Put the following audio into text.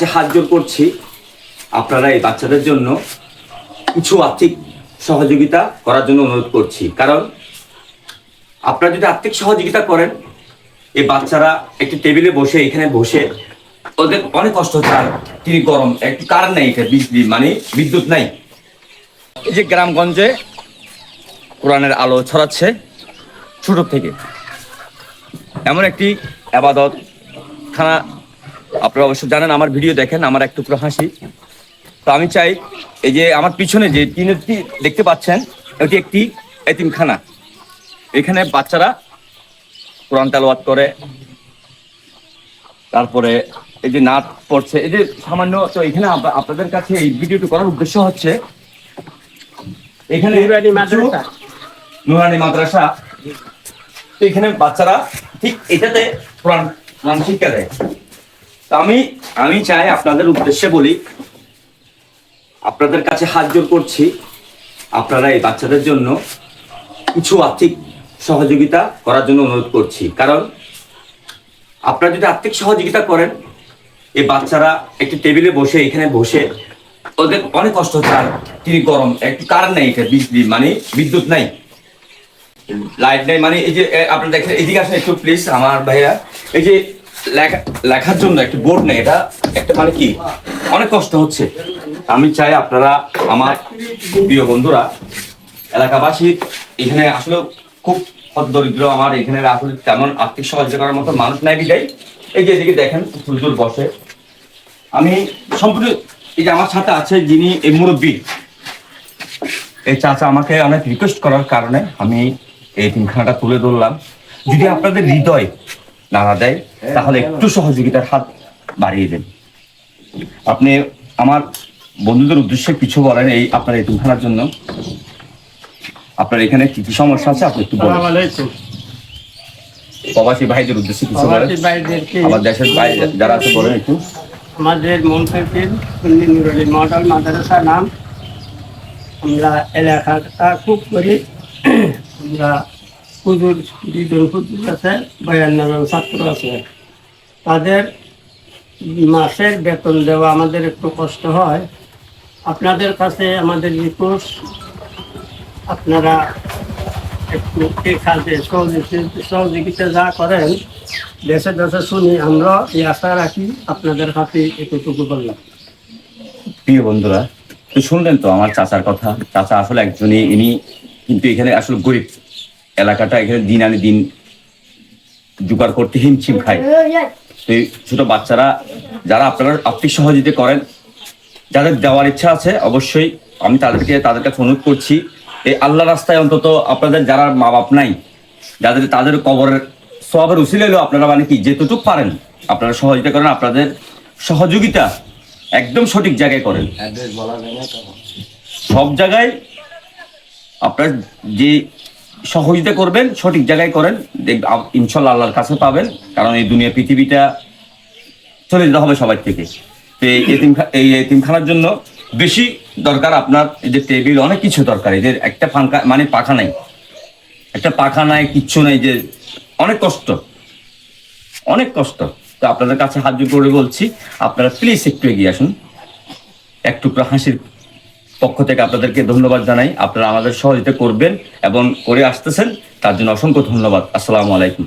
কাছে হাত জোর করছি, আপনারা এই বাচ্চাদের জন্য কিছু আর্থিক সহযোগিতা করার জন্য অনুরোধ করছি। কারণ আপনারা যদি আর্থিক সহযোগিতা করেন, এই বাচ্চারা একটি টেবিলে বসে, এখানে বসে ওদের অনেক কষ্ট হচ্ছে। আর তিনি গরম, একটু কারেন্ট নেই এটা বিজলি মানে বিদ্যুৎ নাই। এই যে গ্রামগঞ্জে কোরআনের আলো ছড়াচ্ছে ছোট থেকে। এমন একটি আবাদত খানা আপনারা অবশ্য জানেন আমার ভিডিও দেখেন আমার এক টুকরো হাসি। তো আমি চাই এই যে আমার পিছনে যে টিনেরটি দেখতে পাচ্ছেন এটি একটি এতিমখানা। এখানে বাচ্চারা কোরআন তেলাওয়াত করে তারপরে এই যে নাচ পড়ছে এই যে সামান্য তো এখানে আপনাদের কাছে এই ভিডিওটি করার উদ্দেশ্য হচ্ছে এখানে নুরানি মাদ্রাসা। তো এখানে বাচ্চারা ঠিক এটাতে কোরআন শিক্ষা দেয়। আমি আমি চাই আপনাদের উদ্দেশ্যে বলি, আপনাদের কাছে হাত জোর করছি, আপনারা এই বাচ্চাদের জন্য কিছু আর্থিক সহযোগিতা করার জন্য অনুরোধ করছি। কারণ আপনারা যদি আর্থিক সহযোগিতা করেন, এই বাচ্চারা একটি টেবিলে বসে, এখানে বসে ওদের অনেক কষ্ট হচ্ছে। আর তিনি গরম, একটু কারেন্ট নেই এটা বিজলি মানে বিদ্যুৎ নাই। লাইট নেই মানে এই যে আপনারা দেখেন, এদিকে আসেন একটু প্লিজ আমার ভাইয়া এই যে লেখার জন্য একটু বোর্ড নেই, এটা একটা মানে কি? অনেক কষ্ট হচ্ছে। আমি চাই আপনারা, আমার প্রিয় বন্ধুরা, এলাকাবাসী, এখানে আসলে খুব দরিদ্র আমার, এখানে আসলে তেমন আর্থিক সাহায্য করার মতো মানুষ নাই বিদায় এই যে এদিকে দেখেন, হুজুর বসে। আমি সম্পূর্ণ, এই যে আমার সাথে আছে যিনি এই মুরব্বী। এই চাচা আমাকে অনেক রিকোয়েস্ট করার কারণে আমি এই তিনখানাটা তুলে ধরলাম। যদি আপনাদের হৃদয় নাড়া দেয় তাহলে একটু সহযোগিতার হাত বাড়িয়ে দেন। আপনি আমার বন্ধুদের উদ্দেশ্যে কিছু বলেন এই আপনার এই তিনখানার জন্য। আপনার এখানে কি কি সমস্যা আছে আপনি একটু বলেন। প্রবাসী ভাইদের উদ্দেশ্যে কিছু বলেন। আমার দেশের বাইরে যারা আছে বলেন একটু। আমাদের সুন্নি নুরুলি মডেল মাদ্রাসা নাম। আমরা এলাকাটা খুব করি। আমরা হুজুর দুজন হুজুর আছে, বায়ান্ন জন ছাত্র আছে। তাদের মাসের বেতন দেওয়া আমাদের একটু কষ্ট হয়। আপনাদের কাছে আমাদের রিকোয়েস্ট আপনারা একটু এই কাজে সহযোগিতা যা করেন, দেশে দেশে শুনি, আমরা এই আশা রাখি আপনাদের হাতে এতটুকু বললাম প্রিয় বন্ধুরা শুনলেন তো আমার চাচার কথা? চাচা আসলে একজনই, ইনি কিন্তু এখানে আসলে গরিব। এলাকাটা এখানে দিন আনে দিন জোগাড় করতে হিমছিম খায়। তো এই ছোট বাচ্চারা যারা আপনারা আর্থিক সহযোগিতা করেন যাদের দেওয়ার ইচ্ছা আছে অবশ্যই আমি তাদেরকে তাদের কাছে অনুরোধ করছি এই আল্লাহ রাস্তায় অন্তত আপনাদের যারা মা বাপ নাই যাদের তাদের কবরের সবের উচিল হলেও আপনারা মানে কি যেতটুক পারেন আপনারা সহযোগিতা করেন আপনাদের সহযোগিতা একদম সঠিক জায়গায় করেন। সব জায়গায় আপনার যে সহযোগিতা করবেন, সঠিক জায়গায় করেন ইনশাল্লাহ আল্লাহর কাছে পাবেন, কারণ এই দুনিয়া পৃথিবীটা চলে যেতে হবে সবার থেকে। তো এই এতিম এই এতিমখানার জন্য বেশি দরকার আপনার, এই যে টেবিল, অনেক কিছু দরকার। এদের একটা ফাঙ্কা মানে পাখা নাই। একটা পাখা নাই, কিচ্ছু নাই, যে অনেক কষ্ট। অনেক কষ্ট। তো আপনাদের কাছে হাত জোর করে বলছি, আপনারা প্লিজ একটু এগিয়ে আসুন। এক হাসির পক্ষ থেকে আপনাদেরকে ধন্যবাদ জানাই। আপনারা আমাদের সহযোগিতা করবেন এবং করে আসতেছেন। তার জন্য অসংখ্য ধন্যবাদ। আসসালামু আলাইকুম।